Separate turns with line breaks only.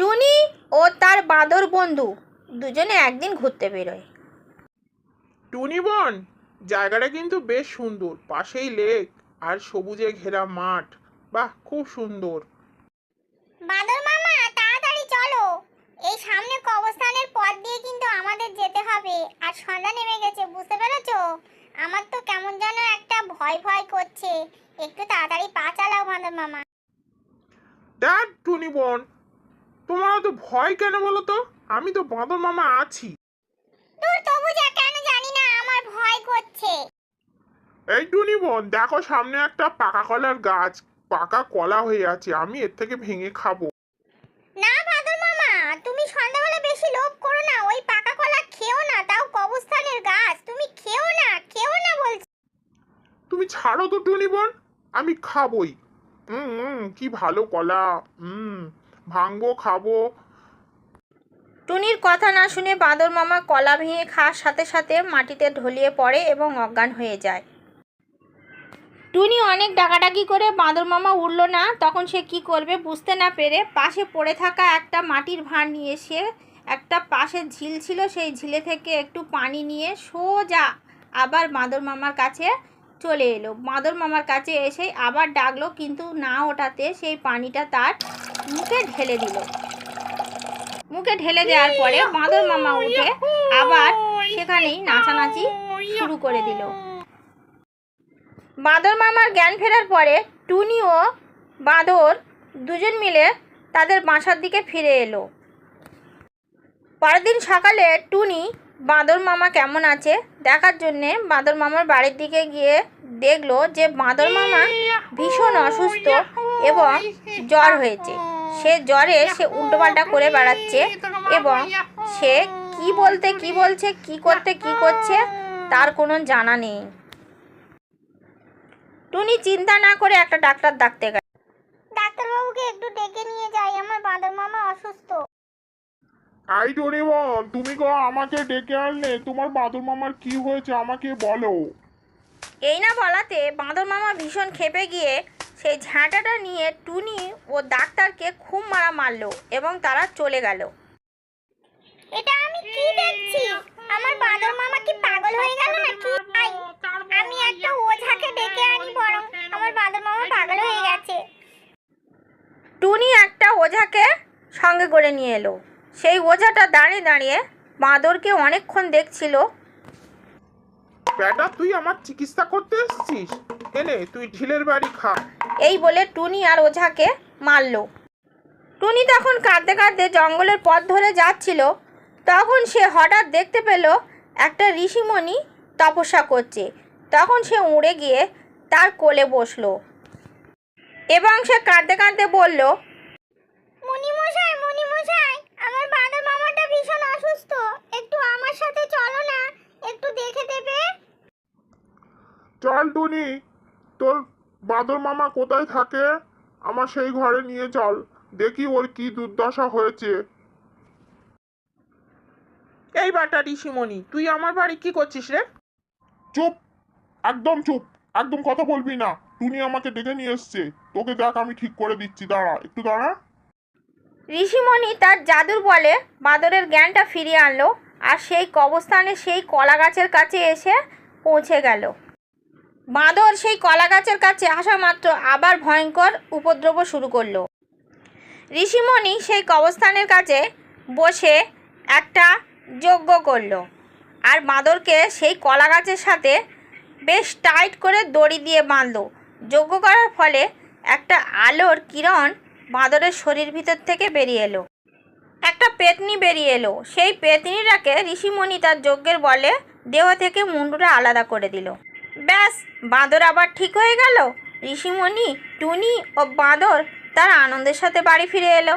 টুনি ও তার বাঁদর বন্ধু দুজনে একদিন ঘুরতে বেরোয়।
টুনি বোন জায়গাটা কিন্তু বেশ সুন্দর পাশেই লেক আর সবুজে ঘেরা মাঠ। বাহ খুব সুন্দর।
বাদর মামা তাড়াতাড়ি চলো। এই সামনে কবরস্থানের পথ দিয়ে কিন্তু আমাদের যেতে হবে আর সন্ধ্যা নেমে গেছে বুঝতে পেরেছ? আমার তো কেমন যেন একটা ভয় ভয় করছে। একটু তাড়াতাড়ি পা চালাও বাদর মামা।
দেখ টুনি বোন তোমার তো ভয় কেন বলো তো? আমি তো বাঁদর মামা আছি।
দূর তবু যা কেন জানি না আমার ভয় করছে।
এই টুনি বোন দেখো সামনে একটা পাকা কলার গাছ পাকা কলা হয়ে আছে আমি এর থেকে ভেঙে খাব।
না বাদর মামা তুমি সন্ধ্যাবেলা বেশি লোভ করো না ওই পাকা কলা খেও না তাও কবরস্থানের গাছ তুমি খেও না খেও না বলছি।
তুমি ছাড়ো তো টুনি বোন আমি খাবই। হুম হুম কি ভালো কলা হুম ভাঙবো, খাব।
টুনির কথা না শুনে বাঁদর মামা কলা ভেঙে খাওয়ার সাথে সাথে মাটিতে ঢলিয়ে পড়ে এবং অজ্ঞান হয়ে যায়। টুনি অনেক ডাকাডাকি করে বাঁদর মামা উঠল না, তখন সে কি করবে বুঝতে না পেরে পাশে পড়ে থাকা একটা মাটির ভাঁড় নিয়ে সে একটা পাশে ঝিল ছিল, সেই ঝিলে থেকে একটু পানি নিয়ে সোজা আবার বাঁদর মামার কাছে চলে এলো। বাঁদর মামার কাছে এসে আবার ডাকলো, কিন্তু না ওঠাতে সেই পানিটা তার মুখে ঢেলে দিল। মুখে ঢেলে দেওয়ার পরে বাঁদর মামা উঠে আবার সেখানেই নাচানাচি শুরু করে দিল। বাঁদর মামার জ্ঞান ফেরার পরে টুনি ও বাঁদর দুজন মিলে তাদের বাসার দিকে ফিরে এলো। পরের দিন সকালে টুনি, বাঁদর মামা কেমন আছে দেখার জন্যে বাঁদর মামার বাড়ির দিকে গিয়ে দেখল যে বাঁদর মামা ভীষণ অসুস্থ এবং জ্বর হয়েছে। সে জ্বরে সে উল্টোপাল্টা করে বেড়াচ্ছে এবং সে কি বলতে কি বলছে কি করতে কি করছে তার কোনো জানা নেই। টুনি চিন্তা না করে একটা ডাক্তার ডাকতে গেল।
ডাক্তারবাবুকে একটু ডেকে নিয়ে যাই আমার বাঁদর মামা অসুস্থ।
আই বোন তুমি গো আমাকে ডেকে আনলে তোমার বাদর মামার কি হয়েছে আমাকে বলো।
এই না বলাতে বাঁদর মামা ভীষণ খেপে গিয়ে সেই ঝাঁটাটা নিয়ে টুনি ও ডাক্তারকে খুব মারা মারলো এবং তারা চলে গেল।
এটা আমি কি দেখছি? আমার বাঁদর মামা কি পাগল হয়ে গেল নাকি? আই, আমি একটা ওঝাকে ডেকে আনি বরং আমার বাঁদর মামা পাগল হয়ে গেছে।
টুনি একটা ওঝাকে সঙ্গে করে নিয়ে এলো। সেই ওঝাটা দাঁড়িয়ে দাঁড়িয়ে বাঁদরকে অনেকক্ষণ দেখছিল।
বেটা তুই আমার চিকিৎসা করতে এসেছিস? এনে তুই ঢিলের বাড়ি খা।
এই বলে টুনি আর ওঝাকে মারলো। টুনি তখন কাঁদতে কাঁদতে জঙ্গলের পথ ধরে যাচ্ছিল। তখন সে হঠাৎ দেখতে পেল একটা ঋষিমণি তপস্যা করছে। তখন সে উড়ে গিয়ে তার কোলে বসল এবং সে কাঁদতে কাঁদতে বলল
আমার বাঁদর মামাটা ভীষণ অসুস্থ। একটু আমার সাথে চলো না একটু দেখে দেবে?
চল টুনি তোর বাদর মামা কোথায় থাকে? আমার সেই ঘরে নিয়ে চল দেখি ওর কি দুর্দশা হয়েছে। এই বাটা ঋষিমণি তুই আমার বাড়ি কি করছিস রে?
চুপ একদম চুপ একদম কথা বলবি না। টুনি আমাকে ডেকে নিয়ে এসছে। তোকে দেখ আমি ঠিক করে দিচ্ছি দাঁড়া একটু দাঁড়া।
ঋষিমণি তার জাদুর বলে বাঁদরের জ্ঞানটা ফিরিয়ে আনলো আর সেই কবস্থানে সেই কলা গাছের কাছে এসে পৌঁছে গেল। বাঁদর সেই কলা গাছের কাছে আসা মাত্র আবার ভয়ঙ্কর উপদ্রব শুরু করল। ঋষিমণি সেই কবস্থানের কাছে বসে একটা যজ্ঞ করল আর বাঁদরকে সেই কলা গাছের সাথে বেশ টাইট করে দড়ি দিয়ে বাঁধলো। যজ্ঞ করার ফলে একটা আলোর কিরণ বাঁদরের শরীর ভিতর থেকে বেরিয়ে এলো। একটা পেতনি বেরিয়ে এলো। সেই পেতনিটাকে ঋষিমণি তার যজ্ঞের বলে দেহ থেকে মুন্ডুটা আলাদা করে দিল। ব্যাস বাঁদর আবার ঠিক হয়ে গেল? ঋষিমণি, টুনি ও বাঁদর তার আনন্দের সাথে বাড়ি ফিরে এলো।